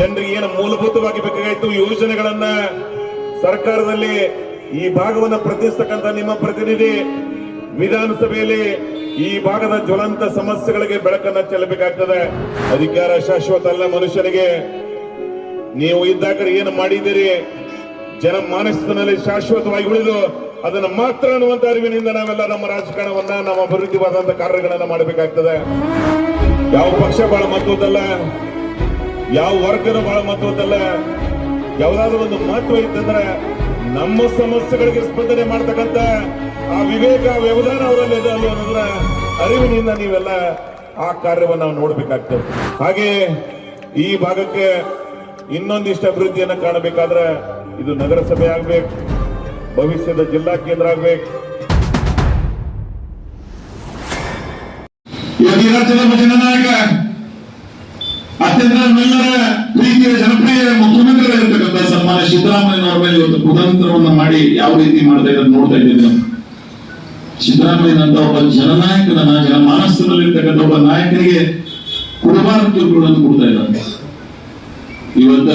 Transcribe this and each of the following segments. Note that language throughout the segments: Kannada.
ಜನರಿಗೆ ಏನು ಮೂಲಭೂತವಾಗಿ ಬೇಕಾಗಿತ್ತು ಯೋಜನೆಗಳನ್ನ ಸರ್ಕಾರದಲ್ಲಿ ಈ ಭಾಗವನ್ನು ಪ್ರತಿನಿಸ್ತಕ್ಕಂಥ ನಿಮ್ಮ ಪ್ರತಿನಿಧಿ ವಿಧಾನಸಭೆಯಲ್ಲಿ ಈ ಭಾಗದ ಜ್ವಲಂತ ಸಮಸ್ಯೆಗಳಿಗೆ ಬೆಳಕನ್ನ ಚೆಲ್ಲಬೇಕಾಗ್ತದೆ. ಅಧಿಕಾರ ಶಾಶ್ವತ ಅಲ್ಲ ಮನುಷ್ಯನಿಗೆ. ನೀವು ಇದ್ದಾಗ ಏನು ಮಾಡಿದ್ದೀರಿ? ಜನ ಮಾನಸದಲ್ಲಿ ಶಾಶ್ವತವಾಗಿ ಉಳಿದು ಅದನ್ನ ಮಾತ್ರ ಅನ್ನುವಂತ ಅರಿವಿನಿಂದ ನಾವೆಲ್ಲ ನಮ್ಮ ರಾಜಕಾರಣವನ್ನ, ನಮ್ಮ ಅಭಿವೃದ್ಧಿವಾದಂತ ಕಾರ್ಯಗಳನ್ನ ಮಾಡಬೇಕಾಗ್ತದೆ. ಯಾವ ಪಕ್ಷ ಬಹಳ ಮಹತ್ವದಲ್ಲ ಯಾವ ವರ್ಗನ ಬಹಳ ಮಹತ್ವದಲ್ಲ ಯಾವ್ದಾದ್ರು ಒಂದು ಮಹತ್ವ ಇತ್ತಂದ್ರೆ ನಮ್ಮ ಸಮಸ್ಯೆಗಳಿಗೆ ಸ್ಪಂದನೆ ಮಾಡ್ತಕ್ಕಂತ ಆ ವಿವೇಕ ವ್ಯವಧಾನ ಅವರಲ್ಲಿ ಇದೆ ಅನ್ನೋದ್ರ ಅರಿವಿನಿಂದ ನೀವೆಲ್ಲ ಆ ಕಾರ್ಯವನ್ನು ನಾವು ನೋಡ್ಬೇಕಾಗ್ತದೆ. ಹಾಗೆ ಈ ಭಾಗಕ್ಕೆ ಇನ್ನೊಂದಿಷ್ಟು ಅಭಿವೃದ್ಧಿಯನ್ನು ಕಾಣಬೇಕಾದ್ರೆ ಇದು ನಗರಸಭೆ ಆಗ್ಬೇಕು, ಭವಿಷ್ಯದ ಜಿಲ್ಲಾ ಕೇಂದ್ರ ಆಗ್ಬೇಕು. ಈ ರಾಜ್ಯದ ಜನನಾಯಕ ಅತ್ಯಂತ ನಮ್ಮೆಲ್ಲರ ಪ್ರೀತಿಯ ಜನಪ್ರಿಯ ಮುಖ್ಯಮಂತ್ರಿಗಳಿರ್ತಕ್ಕಂಥ ಸನ್ಮಾನ್ಯ ಸಿದ್ದರಾಮಯ್ಯನವರ ಮೇಲೆ ಇವತ್ತು ಕುತಂತ್ರವನ್ನ ಮಾಡಿ ಯಾವ ರೀತಿ ಮಾಡ್ತಾ ಇದ್ದಾರೆ ನೋಡ್ತಾ ಇದ್ದೀವಿ ನಾವು. ಸಿದ್ದರಾಮಯ್ಯನಂತ ಒಬ್ಬ ಜನನಾಯಕನ ಜನಮಾನಸದಲ್ಲಿರ್ತಕ್ಕಂಥ ಒಬ್ಬ ನಾಯಕನಿಗೆ ಕುರುಬಾರ ತೀರ್ಪುಗಳನ್ನು ಕೊಡ್ತಾ ಇದ್ದಾರೆ. ಇವತ್ತ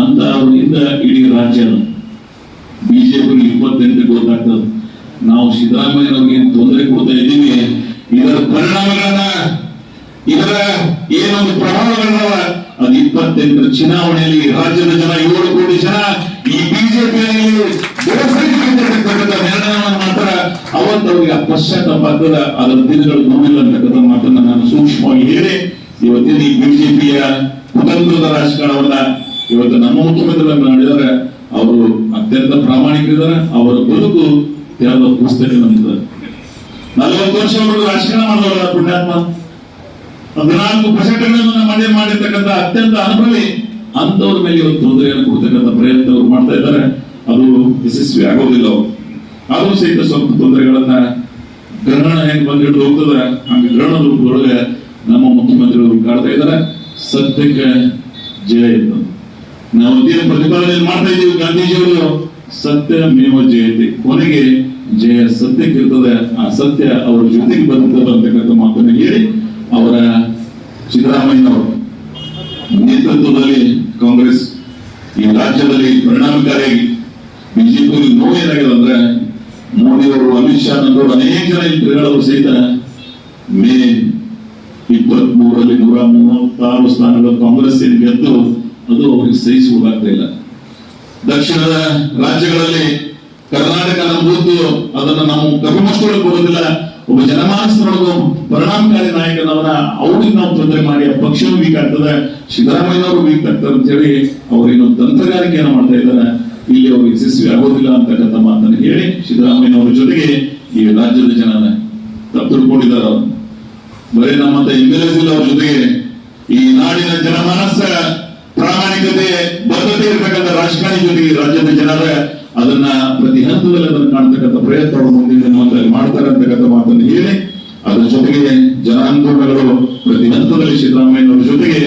ಅಂತ ಅವರಿಂದ ಇಡೀ ರಾಜ್ಯ ಬಿಜೆಪಿ ಇಪ್ಪತ್ತೆಂಟು ಗೊತ್ತಾಗ್ತದೆ. ನಾವು ಸಿದ್ದರಾಮಯ್ಯನವ್ರಿಗೆ ತೊಂದರೆ ಕೊಡ್ತಾ ಇದ್ದೀವಿ. ಇದರ ಪರಿಣಾಮಗಳನ್ನ ಇದರ ಏನೊಂದು ಪ್ರಭಾವಗಳನ್ನ ಅದು ಇಪ್ಪತ್ತೆಂಟರ ಚುನಾವಣೆಯಲ್ಲಿ ರಾಜ್ಯದ ಜನ ಏಳು ಕೋಟಿ ಜನ, ಈ ಬಿಜೆಪಿಯಲ್ಲಿ ನಿರ್ಣಯವನ್ನು ಮಾತ್ರ ಅವತ್ತು ಅವರಿಗೆ ಪಶ್ಚಾತ್ತಾಪ ಆಗ್ತದ ಅದರ ದಿನಗಳು ನೋವಿಲ್ಲ ಅಂತಕ್ಕಂಥ ಮಾತನ್ನ ನಾನು ಸೂಕ್ಷ್ಮವಾಗಿ ಹೇಳಿ ಇವತ್ತಿನ ಈ ಬಿಜೆಪಿಯ ಕುತಂತ್ರದ ರಾಜಕಾರಣವನ್ನ ಇವತ್ತು ನಮ್ಮ ಮುಖ್ಯಮಂತ್ರಿಗಳನ್ನು ಮಾಡಿದರೆ ಅವರು ಅತ್ಯಂತ ಪ್ರಾಮಾಣಿಕರಿದ್ದಾರೆ. ಅವರ ಬದುಕು ತೆರೆದ ಪುಸ್ತಕ ನಮ್ದು ನಲವತ್ತು ವರ್ಷ ಅವರು ರಾಜಕಾರಣ ಮಾಡಿದವರ ಪುಣ್ಯಾತ್ಮ. ಹದಿನಾಲ್ಕು ಪುಸ್ತಕಗಳನ್ನು ಮನೆ ಮಾಡಿರ್ತಕ್ಕಂಥ ಅತ್ಯಂತ ಅನುಭವಿ ಅಂತವ್ರ ಮೇಲೆ ಒಂದು ತೊಂದರೆಯನ್ನು ಕೊಡ್ತಕ್ಕಂಥ ಪ್ರಯತ್ನ ಅವ್ರು ಮಾಡ್ತಾ ಇದ್ದಾರೆ. ಅದು ಯಶಸ್ವಿ ಆಗೋದಿಲ್ಲ ಅವರು. ಸಹಿತ ಸ್ವಲ್ಪ ತೊಂದರೆಗಳನ್ನ ಗ್ರಹಣ ಹೆಂಗ್ ಬಂದಿಟ್ಟು ಹಿಡಿದು ಹೋಗ್ತದ, ಹಂಗ ಗ್ರಹಣ ರೂಪದೊಳಗೆ ನಮ್ಮ ಮುಖ್ಯಮಂತ್ರಿಗಳು ಕಾಡ್ತಾ ಇದ್ದಾರೆ. ಸತ್ಯಕ್ಕೆ ಜಯ ಇತ್ತು. ನಾವು ದಿನ ಪ್ರತಿಪಾದನೆ ಮಾಡ್ತಾ ಇದ್ದೀವಿ ಗಾಂಧೀಜಿಯವರು. ಸತ್ಯ ಮೇವ ಜಯತೆ. ಕೊನೆಗೆ ಜಯ ಸತ್ಯಕ್ಕಿರ್ತದೆ. ಆ ಸತ್ಯ ಅವರ ಜೊತೆಗೆ ಅಂತಕ್ಕಂಥ ಮಾತನ್ನು ಹೇಳಿ ಅವರ ಸಿದ್ದರಾಮಯ್ಯನವರು ನೇತೃತ್ವದಲ್ಲಿ ಕಾಂಗ್ರೆಸ್ ಈ ರಾಜ್ಯದಲ್ಲಿ ಪರಿಣಾಮಕಾರಿಯಾಗಿ ಬಿಜೆಪಿ ನೋವು ಏನಾಗಿದೆ ಅಂದ್ರೆ ಮೋದಿ ಅವರು ಅಮಿತ್ ಶಾ ನಂತರ ಅನೇಕ ಜನ ಮಂತ್ರಿಗಳವರು ಸಹಿತ ಮೇ ಇಪ್ಪತ್ತ್ ಮೂರರಲ್ಲಿ ನೂರ ಮೂವತ್ತಾರು ಸ್ಥಾನಗಳು ಕಾಂಗ್ರೆಸ್ ಏನು ಗೆದ್ದು ಅದು ಅವರಿಗೆ ಸಹಿಸುವುದಾಗ್ತಾ ಇಲ್ಲ. ದಕ್ಷಿಣದ ರಾಜ್ಯಗಳಲ್ಲಿ ಕರ್ನಾಟಕ ನಂಬುದು ಅದನ್ನ ನಾವು ಕಪಿಮುಚ್ಕೊಳ್ಳಕ್ ಬರೋದಿಲ್ಲ. ಒಬ್ಬ ಜನಮಾನಸದೊಳಗೂ ಪರಿಣಾಮಕಾರಿ ನಾಯಕನವರ ಅವ್ರಿಗೆ ನಾವು ತೊಂದರೆ ಮಾಡಿ ಆ ಪಕ್ಷನೂ ವೀಕ್ ಆಗ್ತದೆ, ಸಿದ್ದರಾಮಯ್ಯನವರು ವೀಕ್ ಅಂತ ಹೇಳಿ ಅವ್ರೇನು ತಂತ್ರಗಾರಿಕೆಯನ್ನು ಮಾಡ್ತಾ ಇದ್ದಾರೆ. ಇಲ್ಲಿ ಅವರು ಯಶಸ್ವಿ ಆಗೋದಿಲ್ಲ ಅಂತಕ್ಕಂಥ ಮಾತನ್ನು ಹೇಳಿ ಸಿದ್ದರಾಮಯ್ಯನವರ ಜೊತೆಗೆ ಈ ರಾಜ್ಯದ ಜನನ ತಪ್ಪಿಕೊಂಡಿದ್ದಾರೆ ಅವರು. ಬರೀ ನಮ್ಮಂತ ಇಂಗ್ರೆಸ್ ಅವ್ರ ಜೊತೆಗೆ ಈ ನಾಡಿನ ಜನಮಾನಸ ಪ್ರಾಮಾಣಿಕತೆ, ಬದ್ಧತೆ ಇರತಕ್ಕಂಥ ರಾಜಕಾರಣಿ ಜೊತೆಗೆ ರಾಜ್ಯದ ಜನರ ಅದನ್ನ ಪ್ರತಿ ಹಂತದಲ್ಲಿ ಅದನ್ನು ಕಾಣ್ತಕ್ಕಂಥ ಪ್ರಯತ್ನ ಅವರು ಮುಂದಿನ ಮಾಡ್ತಾರೆ ಅಂತಕ್ಕಂಥ ಮಾತನ್ನು ಹೇಳಿ ಅದರ ಜನಾಂದೋಲನಗಳು ಪ್ರತಿ ಹಂತದಲ್ಲಿ ಸಿದ್ದರಾಮಯ್ಯನವರ ಜೊತೆಗೆ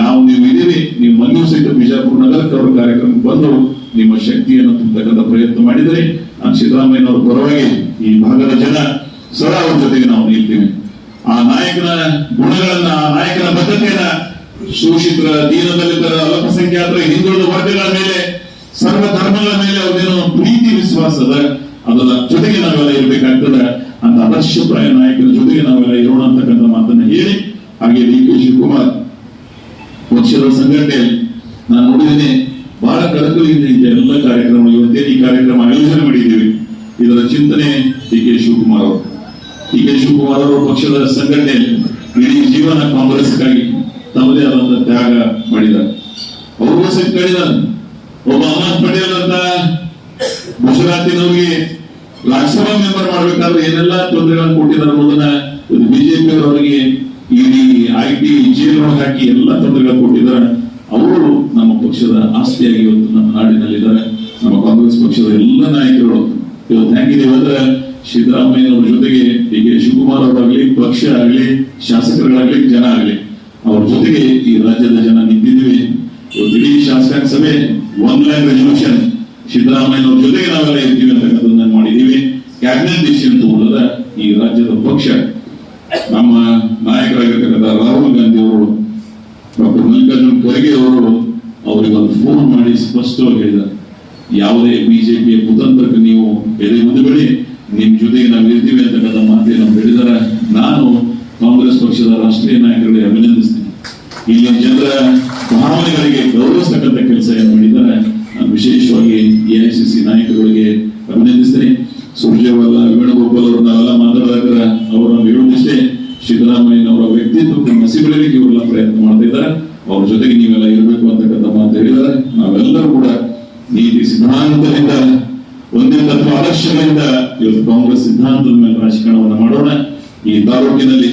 ನಾವು ನೀವು ಇದೀವಿ ನೀವು ಮನೆಯೂ ಸಹಿತ ಬಿಜಾಪುರ ನಗರಕ್ಕೆ ಅವರು ಕಾರ್ಯಕ್ರಮಕ್ಕೆ ಬಂದು ನಿಮ್ಮ ಶಕ್ತಿಯನ್ನು ತುಂಬತಕ್ಕಂಥ ಪ್ರಯತ್ನ ಮಾಡಿದರೆ, ನಾನು ಸಿದ್ದರಾಮಯ್ಯನವರ ಪರವಾಗಿ ಈ ಭಾಗದ ಜನ ಸದಾ ಅವ್ರ ಜೊತೆಗೆ ನಾವು ನಿಲ್ತೀವಿ. ಆ ನಾಯಕನ ಗುಣಗಳನ್ನ, ಆ ನಾಯಕನ ಬದ್ಧತೆಯನ್ನ ಶೋಷಿತರ, ದೀನದಲಿತರ, ಅಲ್ಪಸಂಖ್ಯಾತರ ಹಿಂದುಳಿದ ವರ್ಗಗಳ ಮೇಲೆ, ಸರ್ವ ಧರ್ಮಗಳ ಮೇಲೆ ಅವ್ರದೇನೋ ಪ್ರೀತಿ ವಿಶ್ವಾಸದ ಅದ ಅದರ ಜೊತೆಗೆ ನಾವೆಲ್ಲ ಇರ್ಬೇಕಾಗ್ತದೆ. ಅಂತ ಆದರ್ಶಪ್ರಾಯ ನಾಯಕರ ಜೊತೆಗೆ ನಾವೆಲ್ಲ ಇರೋಣ ಅಂತಕ್ಕಂಥ ಮಾತನ್ನ ಹೇಳಿ, ಹಾಗೆ ಡಿ ಕೆ ಶಿವಕುಮಾರ್ ಪಕ್ಷದ ಸಂಘಟನೆ ನಾನು ನೋಡಿದ್ದೇನೆ, ಬಹಳ ಕಳಕಳಿಯಿಂದ ಎಲ್ಲ ಕಾರ್ಯಕ್ರಮ ಇವತ್ತೇ ಈ ಕಾರ್ಯಕ್ರಮ ಆಯೋಜನೆ ಮಾಡಿದ್ದೀವಿ. ಇದರ ಚಿಂತನೆ ಡಿ ಕೆ ಶಿವಕುಮಾರ್ ಅವರು. ಡಿ ಕೆ ಶಿವಕುಮಾರ್ ಅವರು ಪಕ್ಷದ ಸಂಘಟನೆ ಇಡೀ ಜೀವನ ಕಾಂಗ್ರೆಸ್ಗಾಗಿ ತಮ್ಮದೇ ಆದಂತ ತ್ಯಾಗ ಮಾಡಿದ್ದಾರೆ. ಅವರು ಸಹ ಒಬ್ಬ ಅಹಮದ್ ಪಟೇಲ್ ಅಂತ ಗುಜರಾತಿನವ್ರಿಗೆ ರಾಜ್ಯಸಭಾ ಮೆಂಬರ್ ಮಾಡಬೇಕಾದ್ರೆ ಏನೆಲ್ಲ ತೊಂದರೆಗಳನ್ನು ಕೊಟ್ಟಿದ್ದಾರೆ ಅನ್ನೋದನ್ನ ಬಿಜೆಪಿ ಅವರಿಗೆ ಇಡೀ ಐ ಟಿ ಜೈಲ್ ಹಾಕಿ ಎಲ್ಲ ತೊಂದರೆಗಳನ್ನು ಕೊಟ್ಟಿದ್ದಾರೆ. ಅವರು ನಮ್ಮ ಪಕ್ಷದ ಆಸ್ತಿಯಾಗಿ ಇವತ್ತು ನಮ್ಮ ನಾಡಿನಲ್ಲಿದ್ದಾರೆ. ನಮ್ಮ ಕಾಂಗ್ರೆಸ್ ಪಕ್ಷದ ಎಲ್ಲ ನಾಯಕರು ಇವತ್ತು ಹೆಂಗಿದೀವಿ ಅಂದ್ರೆ ಸಿದ್ದರಾಮಯ್ಯನವರ ಜೊತೆಗೆ ಈಗ ಶಿವಕುಮಾರ್ ಅವರಾಗ್ಲಿ, ಪಕ್ಷ ಆಗ್ಲಿ, ಶಾಸಕರುಗಳಾಗ್ಲಿ, ಜನ ಆಗ್ಲಿ, ಅವ್ರ ಜೊತೆಗೆ ಈ ರಾಜ್ಯದ ಜನ ನಿಂತಿದ್ದೀವಿ. ಇವತ್ತು ಇಡೀ ಶಾಸಕಾಂಗ ಸಭೆ ಒನ್ ಲ್ಯಾಂಡ್ ರೆಸಲ್ಯೂಷನ್ ಸಿದ್ದರಾಮಯ್ಯನವ್ರ ಜೊತೆಗೆ ನಾವೆಲ್ಲ ಇರ್ತೀವಿ ಅಂತಕ್ಕಂಥದ್ದನ್ನ ಈ ರಾಜ್ಯದ ಪಕ್ಷ ನಮ್ಮ ನಾಯಕರಾಗಿರ್ತಕ್ಕಂಥ ರಾಹುಲ್ ಗಾಂಧಿ ಅವರು, ಡಾಕ್ಟರ್ ಮಲ್ಲಿಕಾರ್ಜುನ್ ಖರ್ಗೆ ಅವರು ಸ್ಪಷ್ಟವಾಗಿ ಹೇಳಿದ್ದಾರೆ. ಯಾವುದೇ ಬಿಜೆಪಿಯ ಕುತಂತ್ರಕ್ಕೆ ನೀವು ಎದೆ ಮುಂದುಗಡೆ ನಿಮ್ ಜೊತೆಗೆ ನಾವು ಇರ್ತೀವಿ ಅಂತಕ್ಕಂಥ ಮಾತನ್ನು ಹೇಳಿದ್ದಾರೆ. ನಾನು ಕಾಂಗ್ರೆಸ್ ಪಕ್ಷದ ರಾಷ್ಟ್ರೀಯ ನಾಯಕರಿಗೆ ಅಭಿನಂದಿಸ್ತೀನಿ. ಇಲ್ಲಿ ಜನರ ಭಾವನೆಗಳಿಗೆ ಸಿದ್ಧಾಂತದಿಂದ ಒಂದೇ ತತ್ವ ಆದರ್ಶಗಳಿಂದ ಇವತ್ತು ಕಾಂಗ್ರೆಸ್ ಸಿದ್ಧಾಂತದ ಮೇಲೆ ರಾಜಕಾರಣವನ್ನು ಮಾಡೋಣ. ಈ ತಾಲೂಕಿನಲ್ಲಿ